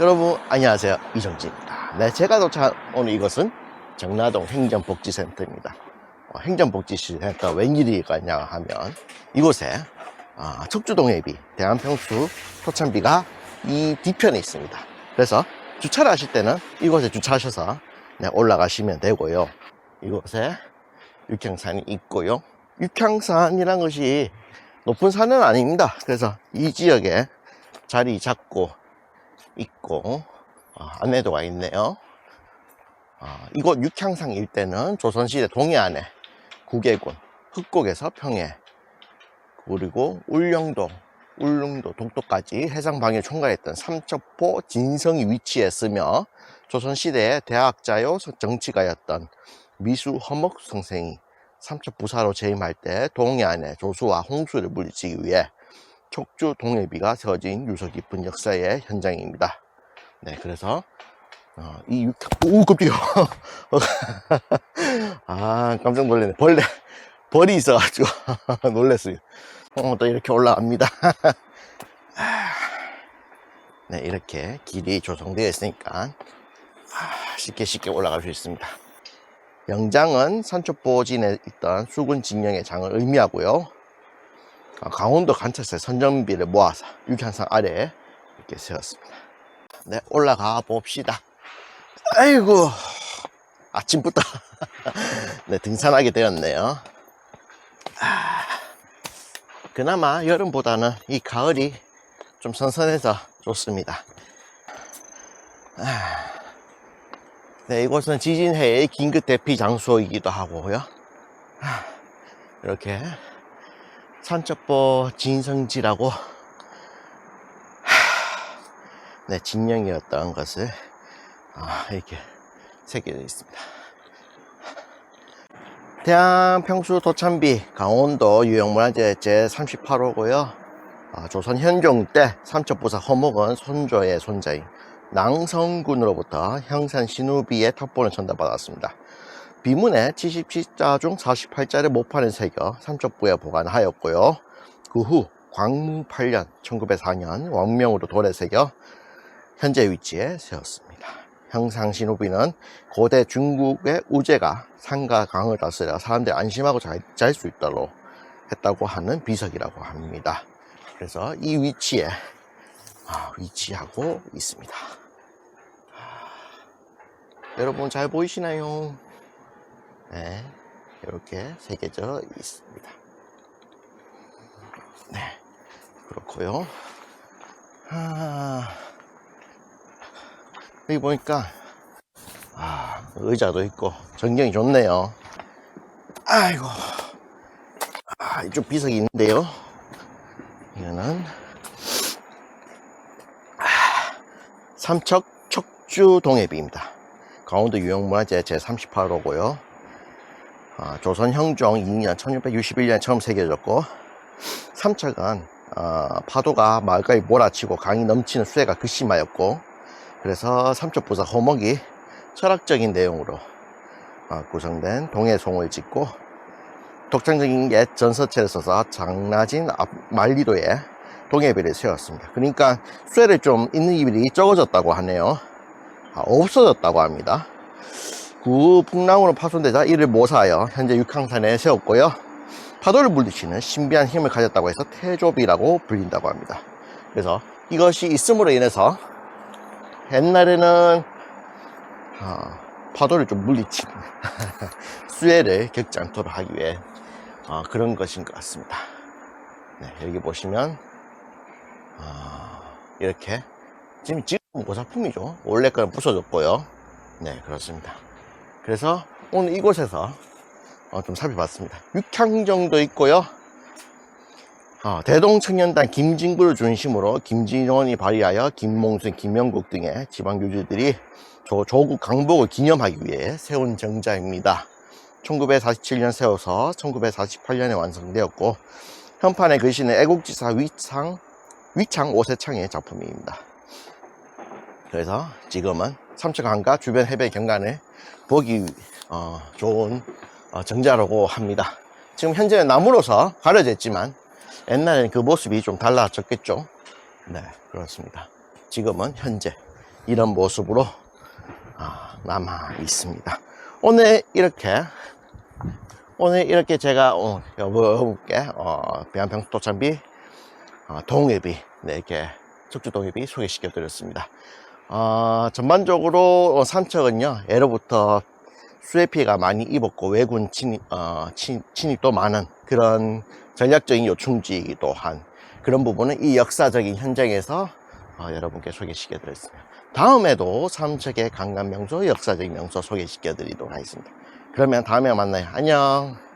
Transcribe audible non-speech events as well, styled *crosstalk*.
여러분 안녕하세요. 이정진입니다. 네 제가 도착한 오늘 이것은 정나동 행정복지센터입니다. 어, 행정복지센터 웬일이겠냐 하면 이곳에 아, 척주동해비 대한평수 토찬비가 이 뒤편에 있습니다. 그래서 주차를 하실 때는 이곳에 주차하셔서 네, 올라가시면 되고요. 이곳에 육향산이 있고요. 육향산이란 것이 높은 산은 아닙니다. 그래서 이 지역에 자리 잡고 있고 어, 안내도가 있네요. 어, 이곳 육향상 일대는 조선시대 동해안에 구계군, 흑곡에서 평해, 그리고 울릉도, 울릉도, 독도까지 해상방위를 총괄했던 삼척포 진성이 위치했으며 조선시대의 대학자요 정치가였던 미수 허목 선생이 삼척 부사로 재임할 때 동해안의 조수와 홍수를 물리치기 위해 촉주 동해비가 세워진 유서 깊은 역사의 현장입니다. 네, 그래서 어, 이 육, 오 깜짝이야. *laughs* 아 깜짝 놀랐네. 벌레 벌이 있어가지고 *laughs* 놀랐어요. 어, 또 이렇게 올라갑니다. *laughs* 네, 이렇게 길이 조성되어 있으니까 아, 쉽게 쉽게 올라갈 수 있습니다. 영장은 산초보진에 있던 수군 진영의 장을 의미하고요. 아, 강원도 관찰소의 선전비를 모아서 육향산 아래에 이렇게 세웠습니다. 네, 올라가 봅시다. 아이고, 아침부터 *laughs* 네, 등산하게 되었네요. 아, 그나마 여름보다는 이 가을이 좀 선선해서 좋습니다. 아, 네, 이곳은 지진해의 긴급 대피 장소이기도 하고요. 아, 이렇게 산적보 진성지라고 하, 네 진영이었던 것을 아, 이렇게 새겨져 있습니다. 대한평수 도참비 강원도 유형문화재 제38호고요. 아, 조선 현종 때 삼척부사 허목은 손조의 손자인 낭성군으로부터 형산 신우비의 탑본을 전달받았습니다. 비문에 77자 중 48자를 모판을 새겨 삼척부에 보관하였고요. 그 후 광무 8년 1904년 왕명으로 돌에 새겨 현재 위치에 세웠습니다. 형상신우비는 고대 중국의 우제가 산과 강을 다스려 사람들이 안심하고 잘 수 있도록 했다고 하는 비석이라고 합니다. 그래서 이 위치에 아, 위치하고 있습니다. 여러분 잘 보이시나요? 네, 이렇게 새겨져 있습니다. 네, 그렇고요. 아, 여기 보니까 아, 의자도 있고 전경이 좋네요. 아이고, 아, 이쪽 비석이 있는데요. 이거는 아, 삼척 척주 동해비입니다. 강원도 유형문화재 제38호고요. 아, 조선 형종 2년 1661년에 처음 새겨졌고 삼척은 어, 파도가 마을까지 몰아치고 강이 넘치는 수해가 극심하였고 그래서 삼척부사 호목이 철학적인 내용으로 어, 구성된 동해송을 짓고 독창적인 옛 전서체를 써서 장나진 앞 만리도에 동해비를 세웠습니다. 그러니까 수해를 좀 있는 이들이 적어졌다고 하네요. 아, 없어졌다고 합니다. 구 풍랑으로 파손되자 이를 모사하여 현재 육항산에 세웠고요. 파도를 물리치는 신비한 힘을 가졌다고 해서 태조비라고 불린다고 합니다. 그래서 이것이 있음으로 인해서 옛날에는 어, 파도를 좀 물리치는 *laughs* 수해를 겪지 않도록 하기 위해 어, 그런 것인 것 같습니다. 네, 여기 보시면 어, 이렇게 지금 지금 모사품이죠. 원래 거는 부서졌고요. 네, 그렇습니다. 그래서 오늘 이곳에서 어, 좀 살펴봤습니다. 육향정도 있고요. 어, 대동청년단 김진구를 중심으로 김진원이 발휘하여 김몽순, 김영국 등의 지방 교주들이 조, 조국 강복을 기념하기 위해 세운 정자입니다. 1947년 세워서 1948년에 완성되었고 현판에 글씨는 애국지사 위창, 위창 오세창의 작품입니다. 그래서 지금은 삼척항과 주변 해배 경관을 보기 어, 좋은 어, 정자라고 합니다. 지금 현재는 나무로서 가려져 있지만 옛날에는 그 모습이 좀 달라졌겠죠. 네, 그렇습니다. 지금은 현재 이런 모습으로 아, 남아 있습니다. 오늘 이렇게 오늘 이렇게 제가 어, 여러분께 어, 배안평도참비 어, 동해비 네, 이렇게 척주 동해비 소개시켜 드렸습니다. 어, 전반적으로 어, 삼척은요 예로부터 수해 피해가 많이 입었고 외군 침입, 어, 침, 침입 도 많은 그런 전략적인 요충지이기도 한 그런 부분은 이 역사적인 현장에서 어, 여러분께 소개시켜 드렸습니다. 다음에도 삼척의 관광 명소, 역사적인 명소 소개시켜 드리도록 하겠습니다. 그러면 다음에 만나요. 안녕.